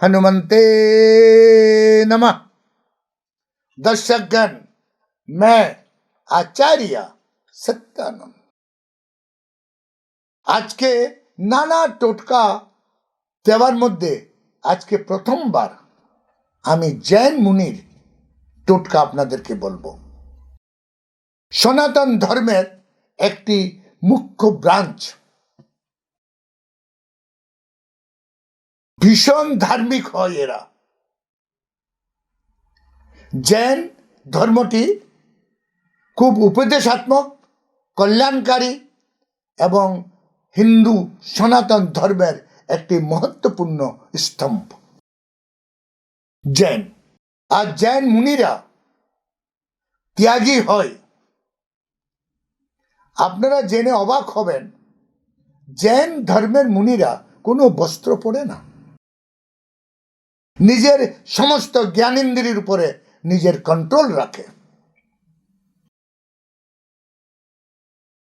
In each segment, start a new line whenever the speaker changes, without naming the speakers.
हनुमंते नमः दर्शकगण मैं आचार्य सत्यानंद আজকে নানা টোটকা দেওয়ার মধ্যে আজকে প্রথমবার আমি জৈন মুনির টোটকা আপনাদেরকে বলবো সনাতন ধর্মের একটি মুখ্য ব্রাঞ্চ ভীষণ ধার্মিক হয় এরা। জৈন ধর্মটি খুব উপদেশাত্মক, কল্যাণকারী এবং হিন্দু সনাতন ধর্মের একটি মহত্বপূর্ণ স্তম্ভ। জৈন। আর জৈন মুনিরা ত্যাগী হয়। আপনারা জেনে অবাক হবেন, জৈন ধর্মের মুনিরা কোনো বস্ত্র পরে না। নিজের সমস্ত জ্ঞানেন্দ্রির উপরে নিজের কন্ট্রোল রাখে।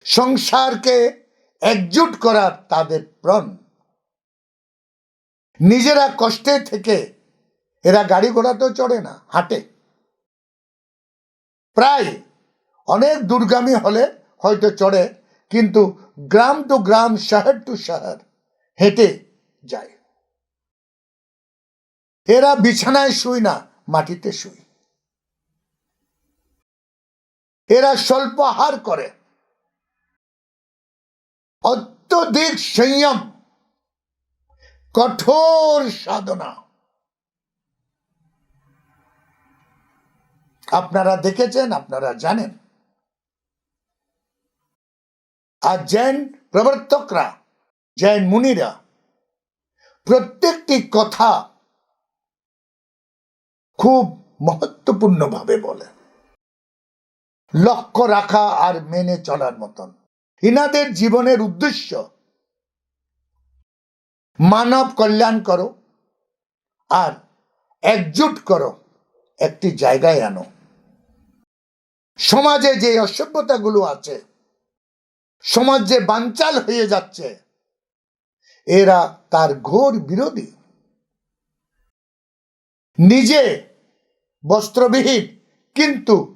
সংসারকে একজুট করার তাদের প্রণ। নিজেরা কষ্টে থেকে এরা গাড়ি ঘোড়াতেও চড়ে না, হাঁটে। প্রায় অনেক দুর্গামী হলে হয়তো চড়ে, কিন্তু গ্রাম টু গ্রাম, শহর টু শহর হেঁটে যায়। এরা বিছানায় শুই না, মাটিতে শুই। এরা স্বল্প আহার করে। অত্যধিক সংযম, কঠোর সাধনা। আপনারা দেখেছেন, আপনারা জানেন। আর জৈন প্রবর্তকরা, জৈন মুনিরা প্রত্যেকটি কথা খুব মহত্বপূর্ণভাবে বলে। লক্ষ্য রাখা আর মেনে চলার মতন। ইনাদের জীবনের উদ্দেশ্য, মানব কল্যাণ করো আর একজুট করো, একটি জায়গায় আনো। সমাজে যে অসভ্যতাগুলো আছে, সমাজ যে বাঞ্চাল হয়ে যাচ্ছে, এরা তার ঘোর বিরোধী। নিজে বস্ত্রবিহীন, কিন্তু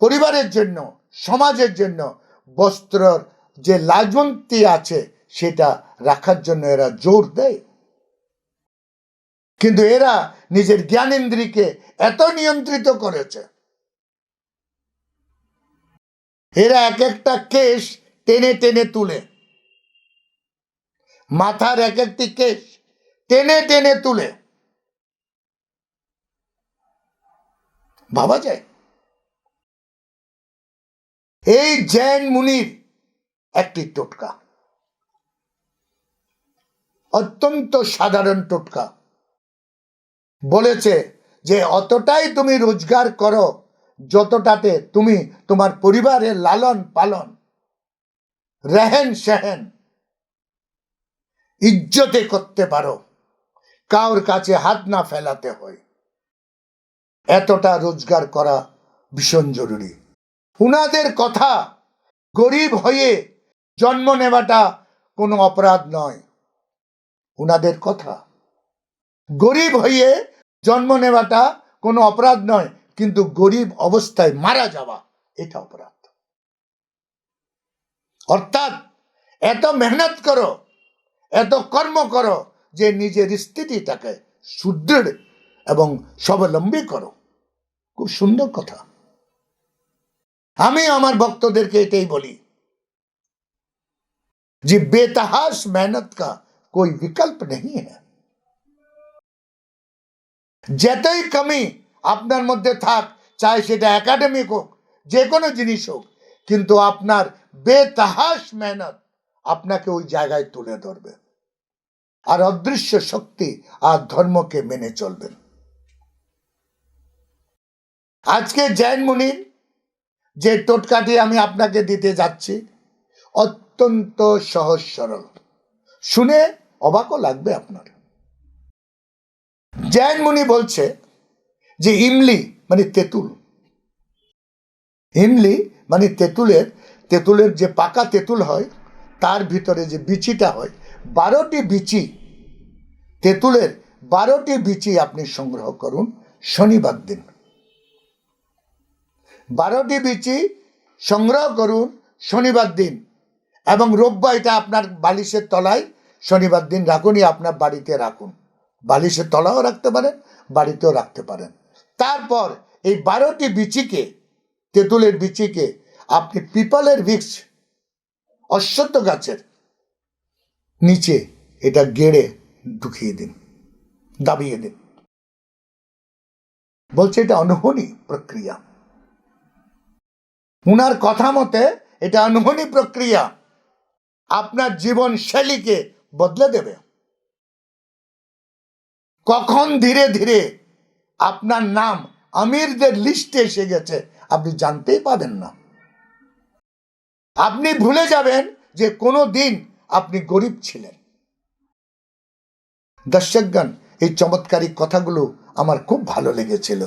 পরিবারের জন্য, সমাজের জন্য বস্ত্রর যে লাজবন্তি আছে, সেটা রাখার জন্য এরা জোর দেয়। কিন্তু এরা নিজের জ্ঞানেন্দ্রিকে এত নিয়ন্ত্রিত করেছে। এরা এক একটা কেশ টেনে টেনে তুলে। মাথার এক একটি কেশ টেনে টেনে তুলে। ভাবা যায়। এই জৈন মুনির একটি টোটকা। অত্যন্ত সাধারণ টোটকা। বলেছে যে, অতটাই তুমি রোজগার করো যতটাতে তুমি তোমার পরিবারের লালন পালন, রেহেন সেহেন, ইজ্জতে করতে পারো। কাউর কাছে হাত না ফেলাতে হয়। এতটা রোজগার করা ভীষণ জরুরি। উনাদের কথা গরিব হয়ে জন্ম নেওয়াটা কোনো অপরাধ নয়। উনাদের কথা গরিব হয়ে জন্ম নেওয়াটা কোনো অপরাধ নয়, কিন্তু গরিব অবস্থায় মারা যাওয়া এটা অপরাধ। অর্থাৎ এত মেহনত করো, এত কর্ম করো যে নিজের স্থিতিটাকে সুদৃঢ় এবং স্বাবলম্বী করো। খুব সুন্দর কথা আমি আমার ভক্তদেরকে এটাই বলি যে बेतहाश मेहनत का कोई विकल्प नहीं है যতই কমি আপনার মধ্যে থাক চাই সেটা একাডেমিক হোক যে কোনো জিনিস হোক কিন্তু আপনার বেতাহাস মেহনত আপনাকে ওই জায়গায় তুলে ধরবে আর অদৃশ্য শক্তি আর ধর্মকে মেনে চলবেন আজকে জৈন মুনির যে টোটকাটি আমি আপনাকে দিতে যাচ্ছি, অত্যন্ত সহজ সরল। শুনে অবাকও লাগবে আপনার। জৈন মুনি বলছে যে ইমলি মানে তেঁতুল। ইমলি মানে তেঁতুলের তেঁতুলের যে পাকা তেঁতুল হয়, তার ভিতরে যে বিচিটা হয়, বারোটি বিচি, তেঁতুলের বারোটি বিচি আপনি সংগ্রহ করুন শনিবার দিন। বারোটি বিচি সংগ্রহ করুন শনিবার দিন এবং রোববার এটা আপনার বালিশের তলায় শনিবার দিন রাখুনই, আপনার বাড়িতে রাখুন। বালিশের তলাও রাখতে পারেন, বাড়িতেও রাখতে পারেন। তারপর এই বারোটি বিচিকে, তেঁতুলের বিচিকে আপনি পিপলের বৃক্ষ, অশ্বত্থ গাছের নিচে এটা গেড়ে ঢুকিয়ে দিন, দাবিয়ে দিন। বলছে এটা অনহনী প্রক্রিয়া। উনার কথা মতে এটা অনহনী প্রক্রিয়া। আপনার জীবন শৈলীকে বদলে দেবে। কখন ধীরে ধীরে আপনার নাম আমিরদের লিস্টে এসে গেছে, আপনি জানতেই পাবেন না। আপনি ভুলে যাবেন যে কোনো দিন আপনি গরিব ছিলেন। দর্শকগণ, এই চমৎকারী কথাগুলো আমার খুব ভালো লেগেছিল।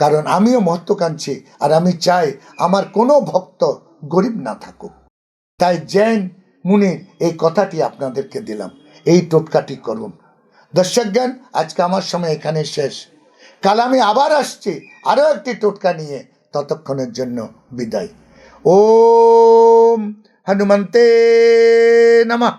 কারণ আমিও মহত্বকাঙ্ক্ষী আর আমি চাই আমার কোনো ভক্ত গরিব না থাকুক। তাই জৈন মুনির, এই কথাটি আপনাদেরকে দিলাম। এই টোটকাটি করুন। দর্শকগণ আজকে আমার সময় এখানে শেষ। কাল আমি আবার আসছি আরও একটি টোটকা নিয়ে। ততক্ষণের জন্য বিদায়। ওম হনুমন্তে নমঃ।